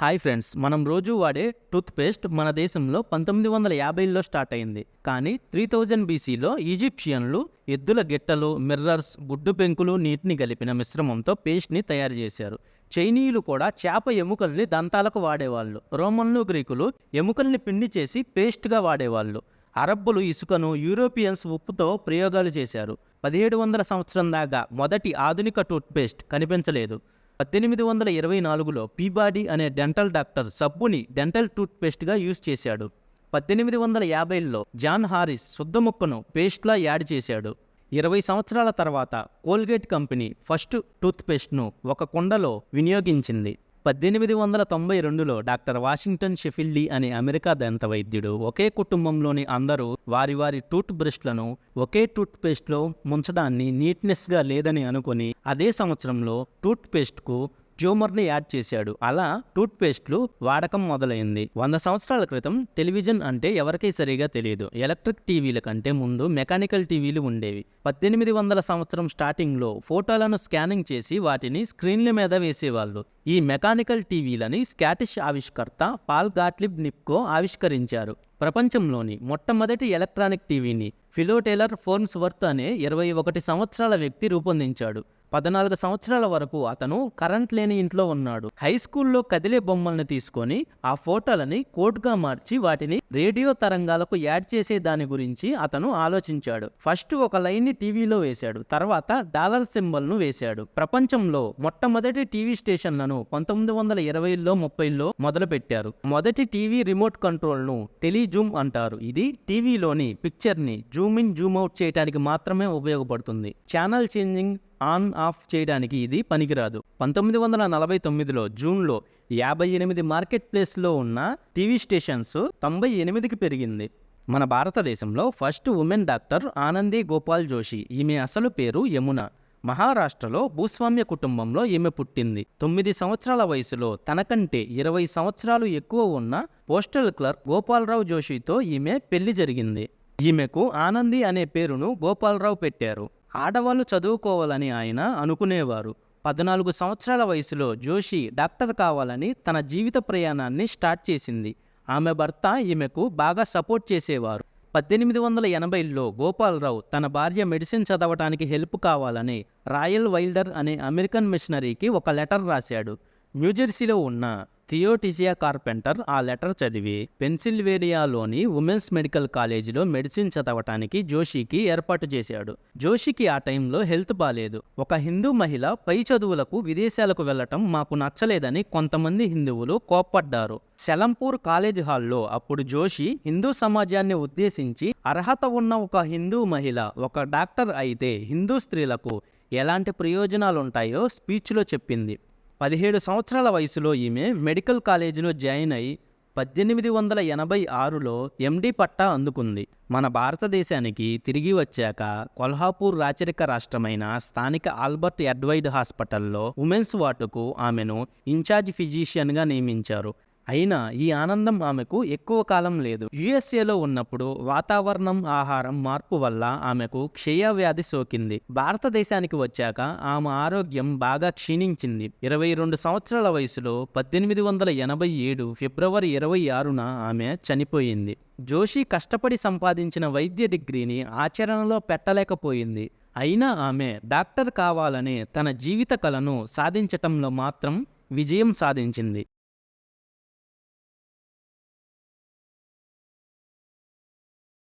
Hi friends మనం రోజు వాడే టూత్ పేస్ట్ మన దేశంలో పంతొమ్మిది వందల యాభైలో స్టార్ట్ అయింది. కానీ త్రీ థౌజండ్ బీసీలో ఈజిప్షియన్లు ఎద్దుల గిట్టలు మిర్రర్స్ గుడ్డు పెంకులు నీటిని కలిపిన మిశ్రమంతో పేస్ట్ని తయారు చేశారు. చైనీయులు కూడా చేప ఎముకల్ని దంతాలకు వాడేవాళ్ళు. రోమన్లు గ్రీకులు ఎముకల్ని పిండి చేసి పేస్ట్గా వాడేవాళ్ళు. అరబ్బులు ఇసుకను యూరోపియన్స్ ఉప్పుతో ప్రయోగాలు చేశారు. పదిహేడు వందల సంవత్సరం దాకా మొదటి ఆధునిక టూత్పేస్ట్ కనిపించలేదు. పద్దెనిమిది వందల ఇరవై నాలుగులో పీబాడీ అనే డెంటల్ డాక్టర్ సబ్బుని డెంటల్ టూత్పేస్ట్గా యూజ్ చేశాడు. పద్దెనిమిది వందల యాభైలో జాన్ హారిస్ శుద్ధముక్కను పేస్ట్లా యాడ్ చేశాడు. ఇరవై సంవత్సరాల తర్వాత కోల్గేట్ కంపెనీ ఫస్ట్ టూత్పేస్ట్ను ఒక కుండలో వినియోగించింది. పద్దెనిమిది వందల తొంభై రెండులో డాక్టర్ వాషింగ్టన్ షెఫిల్డీ అనే అమెరికా దంత వైద్యుడు ఒకే కుటుంబంలోని అందరూ వారి వారి టూత్ బ్రష్లను ఒకే టూత్ పేస్ట్లో ముంచడాన్ని నీట్నెస్గా లేదని అనుకుని అదే సంవత్సరంలో టూత్ పేస్ట్కు ట్యూమర్ని యాడ్ చేశాడు. అలా టూత్పేస్ట్లు వాడకం మొదలైంది. వంద సంవత్సరాల క్రితం టెలివిజన్ అంటే ఎవరికీ సరిగా తెలియదు. ఎలక్ట్రిక్ టీవీల కంటే ముందు మెకానికల్ టీవీలు ఉండేవి. పద్దెనిమిది వందల సంవత్సరం స్టార్టింగ్లో ఫోటోలను స్కానింగ్ చేసి వాటిని స్క్రీన్ల మీద వేసేవాళ్ళు. ఈ మెకానికల్ టీవీలని స్కాటిష్ ఆవిష్కర్త పాల్ గాట్లిబ్ నిప్కో ఆవిష్కరించారు. ప్రపంచంలోని మొట్టమొదటి ఎలక్ట్రానిక్ టీవీని ఫిలోటేలర్ ఫోర్న్స్వర్త్ అనే ఇరవై ఒకటి సంవత్సరాల వ్యక్తి రూపొందించాడు. పద్నాలుగు సంవత్సరాల వరకు అతను కరెంట్ లేని ఇంట్లో ఉన్నాడు. హై స్కూల్లో కదిలే బొమ్మల్ని తీసుకొని ఆ ఫోటోలని కోట్గా మార్చి వాటిని రేడియో తరంగాలకు యాడ్ చేసే దాని గురించి అతను ఆలోచించాడు. ఫస్ట్ ఒక లైన్ని టీవీలో వేశాడు. తర్వాత డాలర్ సింబల్ను వేశాడు. ప్రపంచంలో మొట్టమొదటి టీవీ స్టేషన్లను పంతొమ్మిది వందల ఇరవైలో ముప్పైలో మొదలుపెట్టారు. మొదటి టీవీ రిమోట్ కంట్రోల్ను టెలిజూమ్ అంటారు. ఇది టీవీలోని పిక్చర్ని జూమ్ ఇన్ జూమ్ అవుట్ చేయడానికి మాత్రమే ఉపయోగపడుతుంది. ఛానల్ చేంజింగ్ ఆన్ ఆఫ్ చేయడానికి ఇది పనికిరాదు. పంతొమ్మిది వందల నలభై తొమ్మిదిలో జూన్లో యాభై ఎనిమిది మార్కెట్ ప్లేస్లో ఉన్న టీవీ స్టేషన్స్ తొంభై ఎనిమిదికి పెరిగింది. మన భారతదేశంలో first women doctor Anandi Gopal Joshi. ఈమె అసలు పేరు యమున. మహారాష్ట్రలో భూస్వామ్య కుటుంబంలో ఈమె పుట్టింది. తొమ్మిది సంవత్సరాల వయసులో తనకంటే ఇరవై సంవత్సరాలు ఎక్కువ ఉన్న పోస్టల్ క్లర్క్ గోపాలరావు జోషితో ఈమె పెళ్ళి జరిగింది. ఈమెకు ఆనంది అనే పేరును గోపాలరావు పెట్టారు. ఆడవాళ్ళు చదువుకోవాలని ఆయన అనుకునేవారు. పద్నాలుగు సంవత్సరాల వయసులో జోషి డాక్టర్ కావాలని తన జీవిత ప్రయాణాన్ని స్టార్ట్ చేసింది. ఆమె భర్త ఈమెకు బాగా సపోర్ట్ చేసేవారు. పద్దెనిమిది వందల ఎనభైలో గోపాలరావు తన భార్య మెడిసిన్ చదవటానికి హెల్ప్ కావాలని రాయల్ వైల్డర్ అనే అమెరికన్ మిషనరీకి ఒక లెటర్ రాశాడు. న్యూజెర్సీలో ఉన్న థియోటిసియా కార్పెంటర్ ఆ లెటర్ చదివి పెన్సిల్వేనియాలోని ఉమెన్స్ మెడికల్ కాలేజీలో మెడిసిన్ చదవటానికి జోషికి ఏర్పాటు చేశాడు. జోషికి ఆ టైంలో హెల్త్ బాలేదు. ఒక హిందూ మహిళ పై చదువులకు విదేశాలకు వెళ్ళటం మాకు నచ్చలేదని కొంతమంది హిందువులు కోప్పడ్డారు. సెలంపూర్ కాలేజ్ హాల్లో అప్పుడు జోషి హిందూ సమాజాన్ని ఉద్దేశించి అర్హత ఉన్న ఒక హిందూ మహిళ ఒక డాక్టర్ అయితే హిందూ స్త్రీలకు ఎలాంటి ప్రయోజనాలుంటాయో స్పీచ్లో చెప్పింది. పదిహేడు సంవత్సరాల వయసులో ఈమె మెడికల్ కాలేజీలో జాయిన్ అయి పద్దెనిమిది వందల ఎనభై ఆరులో ఎండి పట్టా అందుకుంది. మన భారతదేశానికి తిరిగి వచ్చాక కొల్హాపూర్ రాచరిక రాష్ట్రమైన స్థానిక ఆల్బర్ట్ ఎడ్వైడ్ హాస్పిటల్లో ఉమెన్స్ వార్డుకు ఆమెను ఇన్ఛార్జ్ ఫిజీషియన్గా నియమించారు. అయినా ఈ ఆనందం ఆమెకు ఎక్కువ కాలం లేదు. యుఎస్ఏలో ఉన్నప్పుడు వాతావరణం ఆహారం మార్పు వల్ల ఆమెకు క్షయవ్యాధి సోకింది. భారతదేశానికి వచ్చాక ఆమె ఆరోగ్యం బాగా క్షీణించింది. ఇరవై రెండు సంవత్సరాల వయసులో పద్దెనిమిది వందల ఎనభై ఏడు ఫిబ్రవరి ఇరవై ఆరున ఆమె చనిపోయింది. జోషి కష్టపడి సంపాదించిన వైద్య డిగ్రీని ఆచరణలో పెట్టలేకపోయింది. అయినా ఆమె డాక్టర్ కావాలనే తన జీవిత కలను సాధించటంలో మాత్రం విజయం సాధించింది.